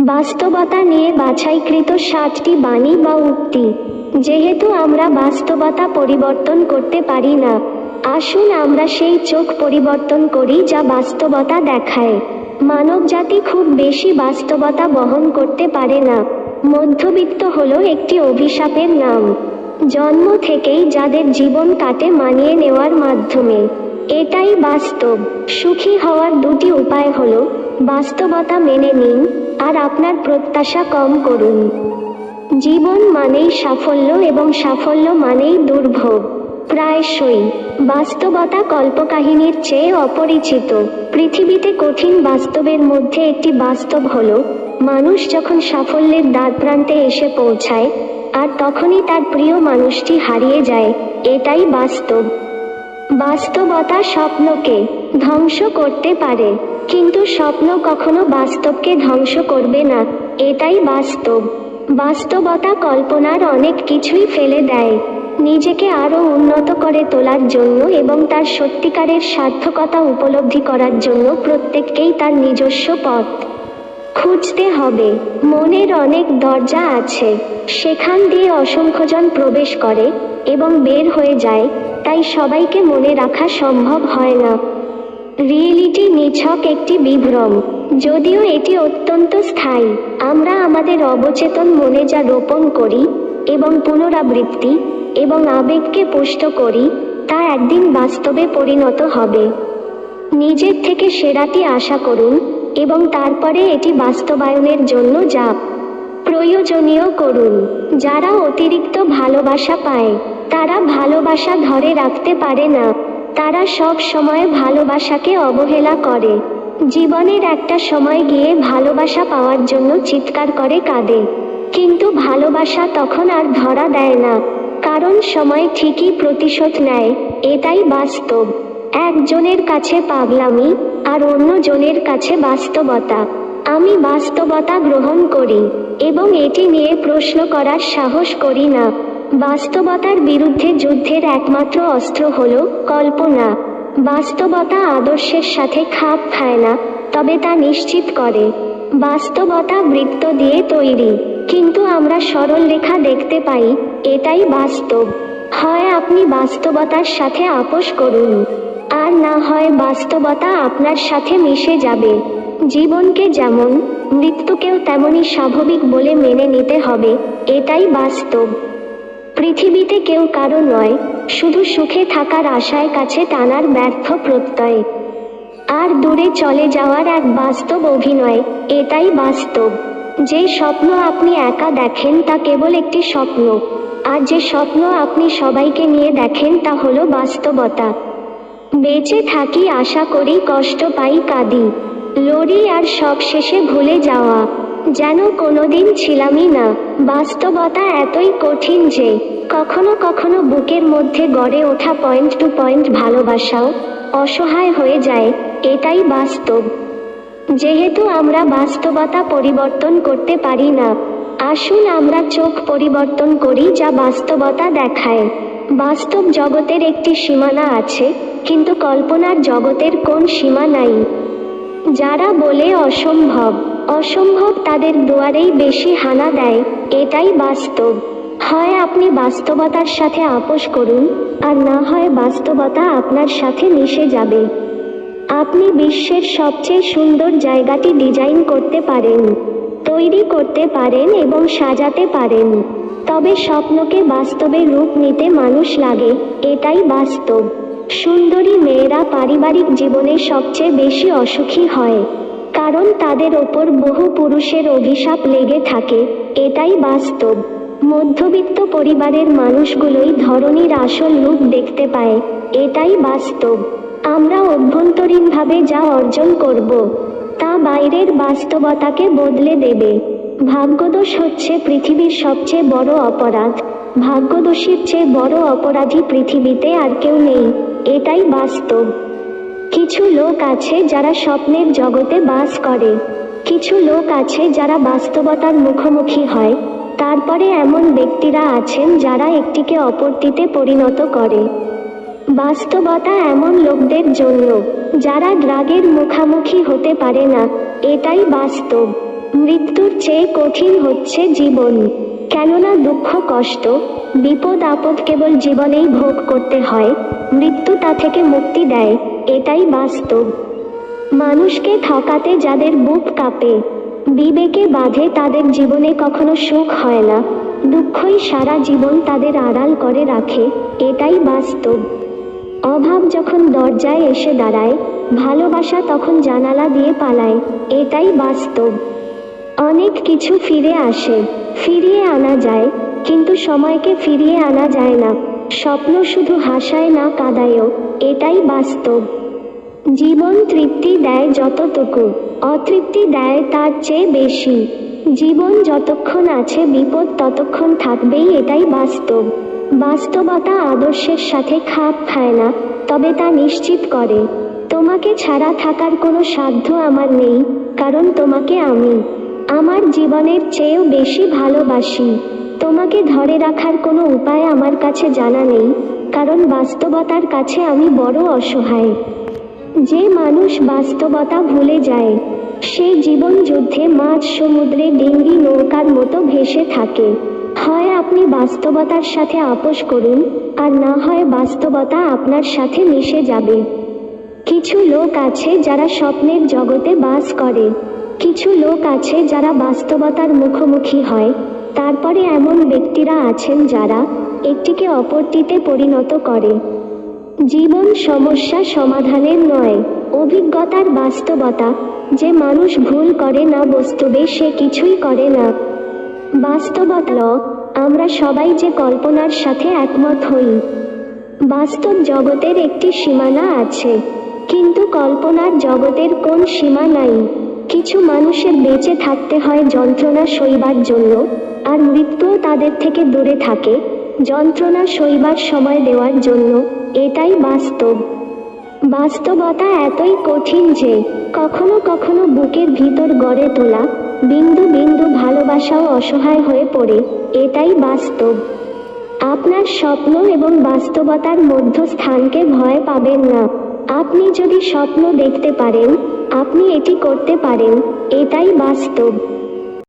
বাস্তবতা নিয়ে বাছাইকৃত সাতটি বাণী বা উক্তি। যেহেতু আমরা বাস্তবতা পরিবর্তন করতে পারি না, আসুন আমরা সেই চোখ পরিবর্তন করি যা বাস্তবতা দেখায়। মানবজাতি খুব বেশি বাস্তবতা বহন করতে পারে না। মধ্যবিত্ত হলো একটি অভিশাপের নাম। জন্ম থেকেই যাদের জীবন কাটে মানিয়ে নেওয়ার মাধ্যমে। এটাই বাস্তব। সুখী হওয়ার দুটি উপায় হলো, বাস্তবতা মেনে নিন আর আপনার প্রত্যাশা কম করুন। জীবন মানেই সাফল্য এবং সাফল্য মানেই দুর্ভোগ। প্রায়শই বাস্তবতা কল্পকাহিনীর চেয়ে অপরিচিত। পৃথিবীতে কঠিন বাস্তবের মধ্যে একটি বাস্তব হল, মানুষ যখন সাফল্যের দ্বারপ্রান্তে এসে পৌঁছায়, আর তখনই তার প্রিয় মানুষটি হারিয়ে যায়, এটাই বাস্তব। বাস্তবতা স্বপ্নকে ধ্বংস করতে পারে। কিন্তু স্বপ্ন কখনো বাস্তবকে ধ্বংস করবে না, এটাই বাস্তব। বাস্তবতা কল্পনার অনেক কিছুই ফেলে দেয়। নিজেকে আরও উন্নত করে তোলার জন্য এবং তার সত্যিকারের সার্থকতা উপলব্ধি করার জন্য প্রত্যেককেই তার নিজস্ব পথ খুঁজতে হবে। মনের অনেক দরজা আছে। সেখান দিয়ে অসংখ্যজন প্রবেশ করে এবং বের হয়ে যায়, তাই সবাইকে মনে রাখা সম্ভব হয় না। রিয়েলিটি নিছক একটি বিভ্রম। যদিও এটি অত্যন্ত স্থায়ী, আমরা আমাদের অবচেতন মনে যা রোপণ করি এবং পুনরাবৃত্তি এবং আবেগকে পুষ্ট করি, তা একদিন বাস্তবে পরিণত হবে। নিজের থেকে সেরাটি আশা করুন এবং তারপরে এটি বাস্তবায়নের জন্য যাপ। প্রয়োজনীয় করুন। যারা অতিরিক্ত ভালোবাসা পায়, তারা ভালোবাসা ধরে রাখতে পারে না। তারা সব সময় ভালোবাসাকে অবহেলা করে। জীবনের একটা সময় গিয়ে ভালোবাসা পাওয়ার জন্য চিৎকার করে কাঁদে। কিন্তু ভালোবাসা তখন আর ধরা দেয় না। কারণ সময় ঠিকই প্রতিশোধ নেয়, এটাই বাস্তব। একজনের কাছে পাগলামি আর অন্যজনের কাছে বাস্তবতা। আমি বাস্তবতা গ্রহণ করি এবং এটি নিয়ে প্রশ্ন করার সাহস করি না। বাস্তবতার বিরুদ্ধে যুদ্ধের একমাত্র অস্ত্র হল কল্পনা। বাস্তবতা আদর্শের সাথে খাপ খায় না, তবে তা নিশ্চিত করে। বাস্তবতা বৃত্ত দিয়ে তৈরি, কিন্তু আমরা সরল রেখা দেখতে পাই, এটাই বাস্তব। হয় আপনি বাস্তবতার সাথে আপোষ করুন, আর না হয় বাস্তবতা আপনার সাথে মিশে যাবে। জীবনকে যেমন, মৃত্যুকেও তেমনই স্বাভাবিক বলে মেনে নিতে হবে, এটাই বাস্তব। পৃথিবীতে কেউ কারও নয়, শুধু সুখে থাকার আশায় কাছে টানার ব্যর্থ প্রত্যয়। আর দূরে চলে যাওয়ার এক বাস্তব অভিনয়, এটাই বাস্তব। যে স্বপ্ন আপনি একা দেখেন তা কেবল একটি স্বপ্ন, আর যে স্বপ্ন আপনি সবাইকে নিয়ে দেখেন তা হলো বাস্তবতা। বেঁচে থাকি আশা করি, কষ্ট পাই কাঁদি। লড়ি আর সব শেষে ভুলে যাওয়া। যেন কোনোদিন ছিলামই না। বাস্তবতা এতই কঠিন যে, কখনো কখনো বুকের মধ্যে গড়ে ওঠা পয়েন্ট টু পয়েন্ট ভালোবাসাও অসহায় হয়ে যায়, এটাই বাস্তব। যেহেতু আমরা বাস্তবতা পরিবর্তন করতে পারি না, আসুন আমরা চোখ পরিবর্তন করি যা বাস্তবতা দেখায়। বাস্তব জগতের একটি সীমানা আছে, কিন্তু কল্পনার জগতের কোন সীমা নাই। যারা বলে অসম্ভব। অসম্ভব তাদের দুয়ারেই বেশি হানা দেয়, এটাই বাস্তব। হয় আপনি বাস্তবতার সাথে আপোষ করুন, আর না হয় বাস্তবতা আপনার সাথে মিশে যাবে। আপনি বিশ্বের সবচেয়ে সুন্দর জায়গাটি ডিজাইন করতে পারেন, তৈরি করতে পারেন এবং সাজাতে পারেন। তবে স্বপ্নকে বাস্তবে রূপ নিতে মানুষ লাগে, এটাই বাস্তব। সুন্দরী মেয়েরা পারিবারিক জীবনে সবচেয়ে বেশি অসুখী হয়। কারণ তাদের ওপর বহু পুরুষের অভিশাপ লেগে থাকে, এটাই বাস্তব। মধ্যবিত্ত পরিবারের মানুষগুলোই ধরনীর আসল রূপ দেখতে পায়, এটাই বাস্তব। আমরা অভ্যন্তরীণভাবে যা অর্জন করব, তা বাইরের বাস্তবতাকে বদলে দেবে। ভাগ্যদোষ হচ্ছে পৃথিবীর সবচেয়ে বড় অপরাধ। ভাগ্যদোষীর চেয়ে বড় অপরাধী পৃথিবীতে আর কেউ নেই, এটাই বাস্তব। কিছু লোক আছে যারা স্বপ্নের জগতে বাস করে। কিছু লোক আছে যারা বাস্তবতার মুখোমুখি হয়। তারপরে এমন ব্যক্তিরা আছেন যারা একটিকে অপরটিতে পরিণত করে। বাস্তবতা এমন লোকদের জন্য, যারা ড্রাগের মুখামুখি হতে পারে না, এটাই বাস্তব। মৃত্যুর চেয়ে কঠিন হচ্ছে জীবন। কেননা দুঃখ, কষ্ট, বিপদ, আপদ কেবল জীবনেই ভোগ করতে হয়। মৃত্যু তা থেকে মুক্তি দেয়, এটাই বাস্তব। মানুষকে ঠকাতে যাদের বুক কাঁপে, বিবেকে বাঁধে তাদের জীবনে কখনো সুখ হয় না। দুঃখই সারা জীবন তাদের আড়াল করে রাখে, এটাই বাস্তব। অভাব যখন দরজায় এসে দাঁড়ায়, ভালোবাসা তখন জানালা দিয়ে পালায়, এটাই বাস্তব। অনেক কিছু ফিরে আসে, ফিরিয়ে আনা যায়, কিন্তু সময়কে ফিরিয়ে আনা যায় না। স্বপ্ন শুধু হাসায় না কাদায়ও, এটাই বাস্তব। জীবন তৃপ্তি দেয় যতটুকু, অতৃপ্তি দেয় তার চেয়ে বেশি। জীবন যতক্ষণ আছে, বিপদ ততক্ষণ থাকবেই, এটাই বাস্তব। বাস্তবতা আদর্শের সাথে খাপ খায় না, তবে তা নিশ্চিত করে। তোমাকে ছাড়া থাকার কোনো সাধ্য আমার নেই, কারণ তোমাকে আমি। আমার জীবনের চেয়েও বেশি ভালোবাসি। তোমাকে ধরে রাখার কোনো উপায় আমার কাছে জানা নেই, কারণ বাস্তবতার কাছে আমি বড় অসহায়। যে মানুষ বাস্তবতা ভুলে যায় সেই জীবন যুদ্ধে মাঝ সমুদ্রে ডিঙ্গি, নৌকার মতো ভেসে থাকে। হয় আপনি বাস্তবতার সাথে আপোষ করুন, আর না হয় বাস্তবতা আপনার সাথে মিশে যাবে। কিছু লোক আছে যারা স্বপ্নের জগতে বাস করে, কিছু লোক আছে যারা বাস্তবতার মুখোমুখি হয় তারপরে এমন ব্যক্তিরা আছেন যারা একটিকে অপরটিতে পরিণত করে। জীবন সমস্যা সমাধানের নয়, অভিজ্ঞতার বাস্তবতা। যে মানুষ ভুল করে না বাস্তবে, সে কিছুই করে না। বাস্তবত আমরা সবাই যে কল্পনার সাথে একমত হই। বাস্তব জগতের একটি সীমানা আছে, কিন্তু কল্পনার জগতের কোন সীমা নাই। কিছু মানুষের বেঁচে থাকতে হয় যন্ত্রণা সইবার জন্য, আর মৃত্যুও তাদের থেকে দূরে থাকে যন্ত্রণা সইবার সময় দেওয়ার জন্য। এটাই বাস্তব। বাস্তবতা এতই কঠিন যে, কখনো কখনো বুকের ভিতর গড়ে তোলা, বিন্দু বিন্দু ভালোবাসাও অসহায় হয়ে পড়ে। এটাই বাস্তব। আপনার স্বপ্ন এবং বাস্তবতার মধ্যস্থানকে ভয় পাবেন না। আপনি যদি স্বপ্ন দেখতে পারেন আপনি এটি করতে পারেন এটাই বাস্তব।